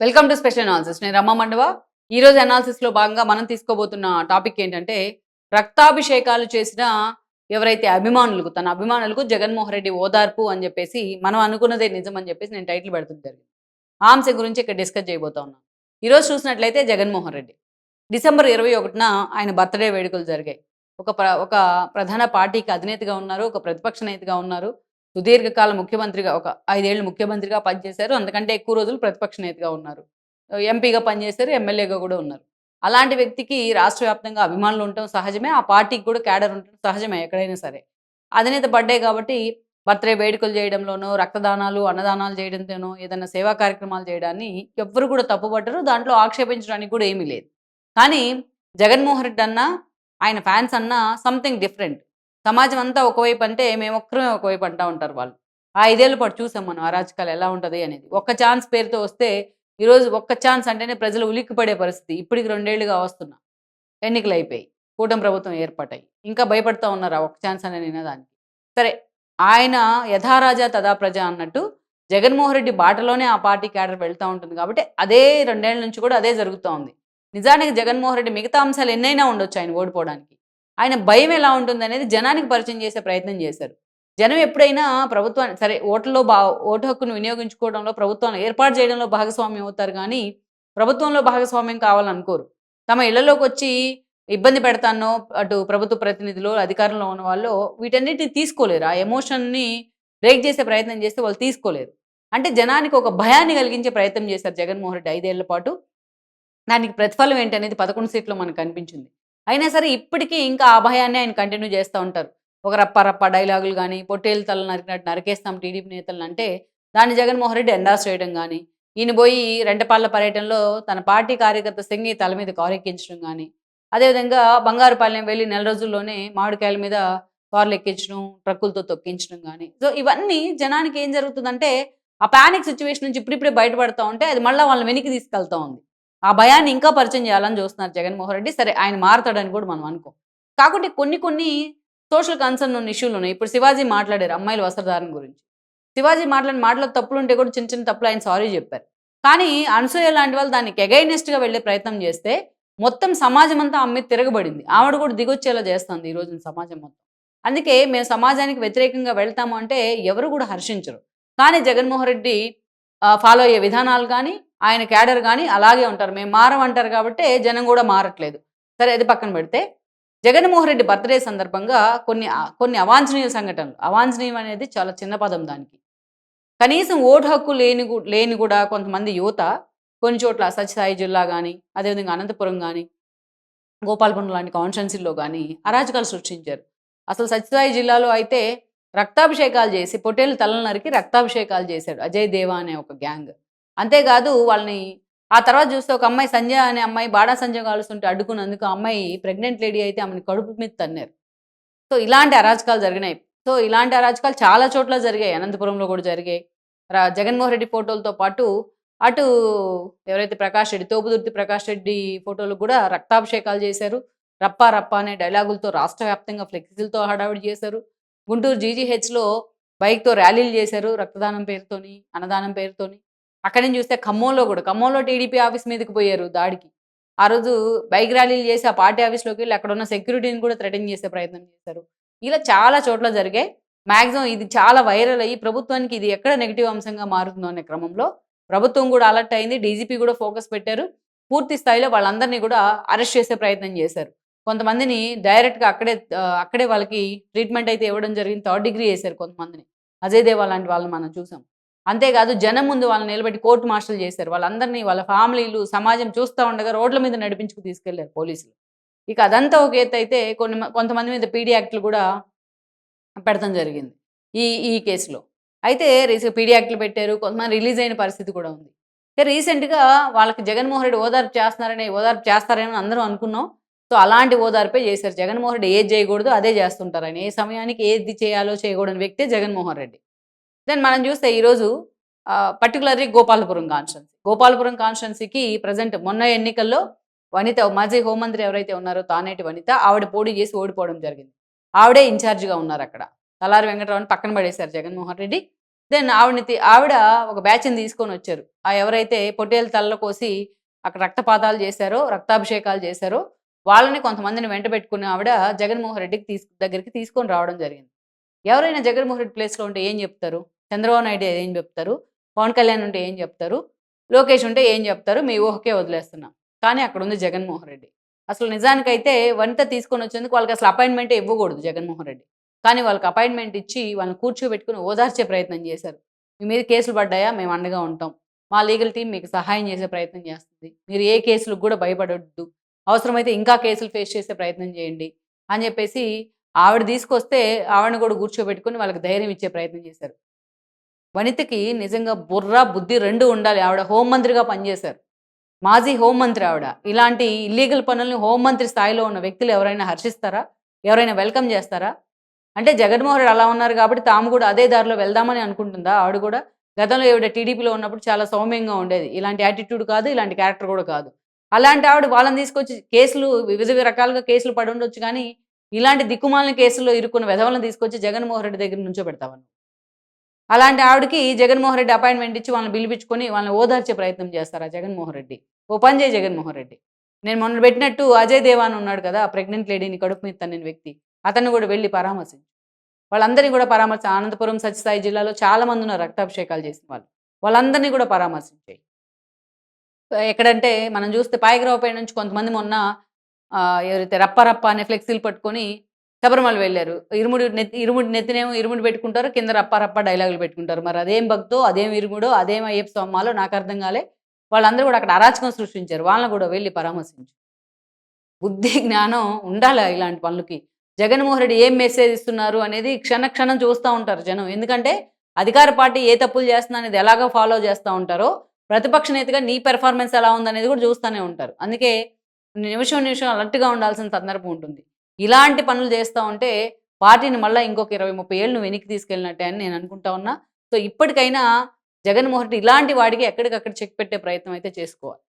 Welcome to special analysis నేను రమ్మ మండవ? ఈరోజు అనాలిసిస్లో లో భాగంగా మనం తీసుకోబోతున్న టాపిక్ ఏంటంటే రక్తాభిషేకాలు చేసిన ఎవరైతే అభిమానులకు తన అభిమానులకు జగన్మోహన్ రెడ్డి ఓదార్పు అని చెప్పేసి మనం అనుకున్నదే నిజం అని చెప్పేసి నేను టైటిల్ పెడుతుంది జరిగింది. ఆంశ గురించి ఇక్కడ డిస్కస్ చేయబోతా ఉన్నాను ఈరోజు చూసినట్లయితే జగన్మోహన్ రెడ్డి. డిసెంబర్ ఇరవై ఒకటిన ఆయన బర్త్డే వేడుకలు జరిగాయి. ఒక ప్ర ఒక ప్రధాన పార్టీకి అధినేతగా ఉన్నారు ఒక ప్రతిపక్ష నేతగా ఉన్నారు. సుదీర్ఘకాల ముఖ్యమంత్రిగా ఒక ఐదేళ్ళు ముఖ్యమంత్రిగా పనిచేశారు. అందుకంటే ఎక్కువ రోజులు ప్రతిపక్ష నేతగా ఉన్నారు. ఎంపీగా పనిచేశారు ఎమ్మెల్యేగా కూడా ఉన్నారు. అలాంటి వ్యక్తికి రాష్ట్ర వ్యాప్తంగా అభిమానులు ఉండటం సహజమే ఆ పార్టీకి కూడా క్యాడర్ ఉండటం సహజమే ఎక్కడైనా సరే. అధినేత బర్త్డే కాబట్టి బర్త్డే వేడుకలు చేయడంలోనో రక్తదానాలు అన్నదానాలు చేయడంతోనో ఏదైనా సేవా కార్యక్రమాలు చేయడాన్ని ఎవ్వరు కూడా తప్పుపట్టరు. దాంట్లో ఆక్షేపించడానికి కూడా ఏమీ లేదు. కానీ జగన్మోహన్ రెడ్డి అన్న ఆయన ఫ్యాన్స్ అన్న సంథింగ్ డిఫరెంట్. సమాజం అంతా ఒకవైపు అంటే మేము ఒక్కరమే ఒకవైపు అంటా ఉంటారు వాళ్ళు. ఆ ఐదేళ్ళ పాటు చూసాం మనం అరాచకాలు ఎలా ఉంటుంది అనేది. ఒక్క ఛాన్స్ పేరుతో వస్తే ఈరోజు ఒక్క ఛాన్స్ అంటేనే ప్రజలు ఉలిక్కిపడే పరిస్థితి. ఇప్పటికి రెండేళ్ళుగా వస్తున్నా ఎన్నికలు అయిపోయి కూటమి ప్రభుత్వం ఏర్పాటాయి ఇంకా భయపడతా ఉన్నారు ఆ ఒక్క ఛాన్స్ అనే నినదానికి సరే ఆయన యథారాజా తదా ప్రజ అన్నట్టు జగన్మోహన్ రెడ్డి బాటలోనే ఆ పార్టీ క్యాడర్ వెళ్తూ ఉంటుంది కాబట్టి అదే రెండేళ్ళ నుంచి కూడా అదే జరుగుతూ ఉంది. నిజానికి జగన్మోహన్ రెడ్డి మిగతా అంశాలు ఎన్నైనా ఉండొచ్చు ఆయన ఓడిపోవడానికి. ఆయన భయం ఎలా ఉంటుంది అనేది జనానికి పరిచయం చేసే ప్రయత్నం చేశారు. జనం ఎప్పుడైనా ప్రభుత్వాన్ని సరే ఓట్లలో బా ఓటు హక్కును వినియోగించుకోవడంలో ప్రభుత్వాన్ని ఏర్పాటు చేయడంలో భాగస్వామ్యం అవుతారు కానీ ప్రభుత్వంలో భాగస్వామ్యం కావాలనుకోరు. తమ ఇళ్ళలోకి వచ్చి ఇబ్బంది పెడతానో అటు ప్రభుత్వ ప్రతినిధులు అధికారంలో ఉన్న వాళ్ళు వీటన్నిటిని తీసుకోలేరు. ఆ ఎమోషన్ని బ్రేక్ చేసే ప్రయత్నం చేస్తే వాళ్ళు తీసుకోలేరు. అంటే జనానికి ఒక భయాన్ని కలిగించే ప్రయత్నం చేశారు జగన్మోహన్ రెడ్డి ఐదేళ్ళ పాటు. దానికి ప్రతిఫలం ఏంటనేది పదకొండు సీట్లో మనకు కనిపించింది. అయినా సరే ఇప్పటికీ ఇంకా ఆ భయాన్ని ఆయన కంటిన్యూ చేస్తూ ఉంటారు. ఒక రప్ప రప్ప డైలాగులు కానీ పొట్టేలు తల నరికినట్టు నరికేస్తాం టీడీపీ నేతలను అంటే దాన్ని జగన్మోహన్ రెడ్డి ఎండాస్ చేయడం కానీ ఈయన పోయి రెంటపాళ్ళ పర్యటనలో తన పార్టీ కార్యకర్త సింగి తల మీద కారెక్కించడం కానీ అదేవిధంగా బంగారుపాలెం వెళ్ళి నెల రోజుల్లోనే మామిడికాయల మీద కార్లు ఎక్కించడం ట్రక్కులతో తొక్కించడం కానీ సో ఇవన్నీ జనానికి ఏం జరుగుతుందంటే ఆ పానిక్ సిచ్యువేషన్ నుంచి ఇప్పుడిప్పుడే బయటపడతా ఉంటే అది మళ్ళీ వాళ్ళని వెనక్కి తీసుకెళ్తా ఉంది. ఆ భయాన్ని ఇంకా పరిచయం చేయాలని చూస్తున్నారు జగన్మోహన్ రెడ్డి. సరే ఆయన మారతాడని కూడా మనం అనుకో. కాకుంటే కొన్ని కొన్ని సోషల్ కన్సర్న్ ఉన్న ఇష్యూలు ఉన్నాయి. ఇప్పుడు శివాజీ మాట్లాడారు అమ్మాయిల వస్త్రధారణ గురించి. శివాజీ మాట్లాడిన మాటలో తప్పులు ఉంటే కూడా చిన్న చిన్న తప్పులు ఆయన సారీ చెప్పారు. కానీ అనసూయ లాంటి వాళ్ళు దానికి ఎగైనెస్ట్గా వెళ్ళే ప్రయత్నం చేస్తే మొత్తం సమాజం అంతా ఆమె తిరగబడింది. ఆవిడ కూడా దిగొచ్చేలా చేస్తుంది ఈ రోజున సమాజం మొత్తం. అందుకే మేము సమాజానికి వ్యతిరేకంగా వెళ్తాము అంటే ఎవరు కూడా హర్షించరు. కానీ జగన్మోహన్ రెడ్డి ఫాలో అయ్యే విధానాలు కానీ ఆయన క్యాడర్ కానీ అలాగే ఉంటారు. మేము మారమంటారు కాబట్టి జనం కూడా మారట్లేదు. సరే అది పక్కన పెడితే జగన్మోహన్ రెడ్డి బర్త్డే సందర్భంగా కొన్ని కొన్ని అవాంఛనీయ సంఘటనలు. అవాంఛనీయం అనేది చాలా చిన్న పదం దానికి. కనీసం ఓటు హక్కు లేని లేని కూడా కొంతమంది యువత కొన్ని చోట్ల సత్యసాయి జిల్లా కానీ అదేవిధంగా అనంతపురం కానీ గోపాలపురం లాంటి కాన్స్టెన్సీల్లో కానీ అరాచకాలు సృష్టించారు. అసలు సత్యసాయి జిల్లాలో అయితే రక్తాభిషేకాలు చేసి పొట్టేళ్ళు తలలు నరికి రక్తాభిషేకాలు చేశాడు అజయ్ దేవా అనే ఒక గ్యాంగ్. అంతేకాదు వాళ్ళని ఆ తర్వాత చూస్తే ఒక అమ్మాయి సంజయ్ అనే అమ్మాయి బాడా సంజయ్ కాలుస్తుంటే అడ్డుకున్నందుకు అమ్మాయి ప్రెగ్నెంట్ లేడీ అయితే ఆమెను కడుపు మీద తన్నారు. సో ఇలాంటి అరాచకాలు జరిగినాయి. సో ఇలాంటి అరాచకాలు చాలా చోట్ల జరిగాయి. అనంతపురంలో కూడా జరిగాయి. జగన్మోహన్ రెడ్డి ఫోటోలతో పాటు అటు ఎవరైతే ప్రకాష్ రెడ్డి తోపుదుర్తి ప్రకాష్ రెడ్డి ఫోటోలు కూడా రక్తాభిషేకాలు చేశారు. రప్పా రప్పా అనే డైలాగులతో రాష్ట్ర వ్యాప్తంగా ఫ్లెక్సీలతో హడావిడి చేశారు. గుంటూరు జీజీహెచ్లో బైక్తో ర్యాలీలు చేశారు రక్తదానం పేరుతోని అన్నదానం పేరుతోని. అక్కడి నుంచి చూస్తే ఖమ్మంలో కూడా ఖమ్మంలో టీడీపీ ఆఫీస్ మీదకి పోయారు దాడికి. ఆ రోజు బైక్ ర్యాలీలు చేసి ఆ పార్టీ ఆఫీస్లోకి వెళ్ళి అక్కడ ఉన్న సెక్యూరిటీని కూడా థ్రెటన్ చేసే ప్రయత్నం చేశారు. ఇలా చాలా చోట్ల జరిగాయి. మ్యాక్సిమం ఇది చాలా వైరల్ అయ్యి ప్రభుత్వానికి ఇది ఎక్కడ నెగిటివ్ అంశంగా మారుతుందో అనే క్రమంలో ప్రభుత్వం కూడా అలర్ట్ అయింది. డీజీపీ కూడా ఫోకస్ పెట్టారు. పూర్తి స్థాయిలో వాళ్ళందరినీ కూడా అరెస్ట్ చేసే ప్రయత్నం చేశారు. కొంతమందిని డైరెక్ట్గా అక్కడే అక్కడే వాళ్ళకి ట్రీట్మెంట్ అయితే ఇవ్వడం జరిగింది. థర్డ్ డిగ్రీ చేశారు కొంతమందిని. అజయ్ దేవా లాంటి వాళ్ళని మనం చూసాం. అంతేకాదు జనం ముందు వాళ్ళని నిలబెట్టి కోర్టు మార్షల్ చేశారు. వాళ్ళందరినీ వాళ్ళ ఫ్యామిలీలు సమాజం చూస్తూ ఉండగా రోడ్ల మీద నడిపించుకు తీసుకెళ్ళారు పోలీసులు. ఇక అదంతా ఒక ఎత్తు అయితే కొన్ని కొంతమంది మీద పీడీ యాక్ట్లు కూడా పెడతాం జరిగింది ఈ ఈ కేసులో. అయితే రీసెంట్ పీడీ యాక్ట్లు పెట్టారు కొంతమంది రిలీజ్ అయిన పరిస్థితి కూడా ఉంది. అయితే రీసెంట్గా వాళ్ళకి జగన్మోహన్ రెడ్డి ఓదార్పు చేస్తున్నారని ఓదార్పు చేస్తారని అందరూ అనుకున్నాం. సో అలాంటి ఓదార్పే చేశారు. జగన్మోహన్ రెడ్డి ఏది చేయకూడదు అదే చేస్తుంటారు ఆయన ఏ సమయానికి ఏది చేయాలో చేయకూడని వ్యక్తే జగన్మోహన్ రెడ్డి. దెన్ మనం చూస్తే ఈరోజు పర్టికులర్లీ గోపాలపురం కాన్స్టెన్సీ గోపాలపురం కాన్స్టెన్సీకి ప్రజెంట్ మొన్న ఎన్నికల్లో వనిత మాజీ హోంమంత్రి ఎవరైతే ఉన్నారో తానేటి వనిత ఆవిడ పోటీ చేసి ఓడిపోవడం జరిగింది. ఆవిడే ఇన్ఛార్జిగా ఉన్నారు అక్కడ. తలారి వెంకటరావుని పక్కన పడేశారు జగన్మోహన్ రెడ్డి. దెన్ ఆవిడని ఆవిడ ఒక బ్యాచ్ని తీసుకొని వచ్చారు. ఆ ఎవరైతే పొట్టేలు తల్ల కోసి అక్కడ రక్తపాతాలు చేశారో రక్తాభిషేకాలు చేశారో వాళ్ళని కొంతమందిని వెంట పెట్టుకుని ఆవిడ జగన్మోహన్ రెడ్డికి తీసు దగ్గరికి తీసుకొని రావడం జరిగింది. ఎవరైనా జగన్మోహన్ రెడ్డి ప్లేస్లో ఉంటే ఏం చెప్తారు? చంద్రబాబు నాయుడు ఏం చెప్తారు? పవన్ కళ్యాణ్ ఉంటే ఏం చెప్తారు? లోకేష్ ఉంటే ఏం చెప్తారు? మీ ఊహకే వదిలేస్తున్నాం. కానీ అక్కడ ఉంది జగన్మోహన్ రెడ్డి. అసలు నిజానికైతే వనిత తీసుకొని వచ్చేందుకు వాళ్ళకి అసలు అపాయింట్మెంట్ ఇవ్వకూడదు జగన్మోహన్ రెడ్డి. కానీ వాళ్ళకి అపాయింట్మెంట్ ఇచ్చి వాళ్ళని కూర్చోబెట్టుకుని ఓదార్చే ప్రయత్నం చేశారు. మీ మీద కేసులు పడ్డాయా? మేము అండగా ఉంటాం. మా లీగల్ టీం మీకు సహాయం చేసే ప్రయత్నం చేస్తుంది. మీరు ఏ కేసులకు కూడా భయపడొద్దు. అవసరమైతే ఇంకా కేసులు ఫేస్ చేసే ప్రయత్నం చేయండి అని చెప్పేసి ఆవిడ తీసుకొస్తే ఆవిడని కూడా కూర్చోబెట్టుకుని వాళ్ళకి ధైర్యం ఇచ్చే ప్రయత్నం చేశారు. వనితకి నిజంగా బుర్ర బుద్ధి రెండు ఉండాలి. ఆవిడ హోంమంత్రిగా పనిచేశారు. మాజీ హోంమంత్రి ఆవిడ. ఇలాంటి ఇల్లీగల్ పనుల్ని హోంమంత్రి స్థాయిలో ఉన్న వ్యక్తులు ఎవరైనా హర్షిస్తారా? ఎవరైనా వెల్కమ్ చేస్తారా? అంటే జగన్మోహన్ రెడ్డి అలా ఉన్నారు కాబట్టి తాము కూడా అదే దారిలో వెళ్దామని అనుకుంటుందా? ఆవిడ కూడా గతంలో ఆవిడ టీడీపీలో ఉన్నప్పుడు చాలా సౌమ్యంగా ఉండేది. ఇలాంటి యాటిట్యూడ్ కాదు ఇలాంటి క్యారెక్టర్ కూడా కాదు. అలాంటి ఆవిడ వాళ్ళని తీసుకొచ్చి కేసులు వివిధ రకాలుగా కేసులు పడి ఉండొచ్చు కానీ ఇలాంటి దిక్కుమాలిన కేసుల్లో ఇరుక్కున్న విధవలను తీసుకొచ్చి జగన్మోహన్ రెడ్డి దగ్గర నుంచో పెడతామని అలాంటి ఆవిడకి జగన్మోహన్ రెడ్డి అపాయింట్మెంట్ ఇచ్చి వాళ్ళని పిలిపించుకొని వాళ్ళని ఓదార్చే ప్రయత్నం చేస్తారా జగన్మోహన్ రెడ్డి? ఓ పని చేయి జగన్మోహన్ రెడ్డి. నేను మొన్న పెట్టినట్టు అజయ్ దేవాన్ ఉన్నాడు కదా ప్రెగ్నెంట్ లేడీని కడుపు మీద తన్నిన వ్యక్తి అతన్ని కూడా వెళ్ళి పరామర్శించు. వాళ్ళందరినీ కూడా పరామర్శ అనంతపురం సత్యసాయి జిల్లాలో చాలా మంది ఉన్నారు రక్తాభిషేకాలు చేసిన వాళ్ళు. వాళ్ళందరినీ కూడా పరామర్శించాయి ఎక్కడంటే మనం చూస్తే పాయగ్రావుపేట నుంచి కొంతమంది మొన్న ఆ, ఎవరైతే రప్ప రప్ప అనే ఫ్లెక్సీలు పట్టుకొని శబరిమల వెళ్ళారు. ఇరుముడి నెత్తి ఇరుముడి నెత్తినేమో ఇరుముడి పెట్టుకుంటారు కింద రప్పారప్ప డైలాగులు పెట్టుకుంటారు. మరి అదేం భక్తో అదేం ఇరుముడో అదేం అయ్యప్ప స్వామాలో నాకు అర్థం కాలే. వాళ్ళందరూ కూడా అక్కడ అరాచకం సృష్టించారు. వాళ్ళని కూడా వెళ్ళి పరామర్శించు. బుద్ధి జ్ఞానం ఉండాలి ఇలాంటి పనులకి. జగన్మోహన్ రెడ్డి ఏం మెసేజ్ ఇస్తున్నారు అనేది క్షణ క్షణం చూస్తూ ఉంటారు జనం. ఎందుకంటే అధికార పార్టీ ఏ తప్పులు చేస్తున్నా అనేది ఎలాగో ఫాలో చేస్తూ ఉంటారో ప్రతిపక్ష నేతగా నీ పెర్ఫార్మెన్స్ ఎలా ఉందనేది కూడా చూస్తూనే ఉంటారు. అందుకే నిమిషం నిమిషం అలర్ట్గా ఉండాల్సిన సందర్భం ఉంటుంది. ఇలాంటి పనులు చేస్తూ ఉంటే పార్టీని మళ్ళీ ఇంకొక ఇరవై ముప్పై ఏళ్ళు నువ్వు వెనక్కి తీసుకెళ్ళినట్టే అని నేను అనుకుంటా ఉన్నా. సో ఇప్పటికైనా జగన్మోహన్ రెడ్డి ఇలాంటి వాడికి ఎక్కడికక్కడ చెక్ పెట్టే ప్రయత్నం అయితే చేసుకోవాలి.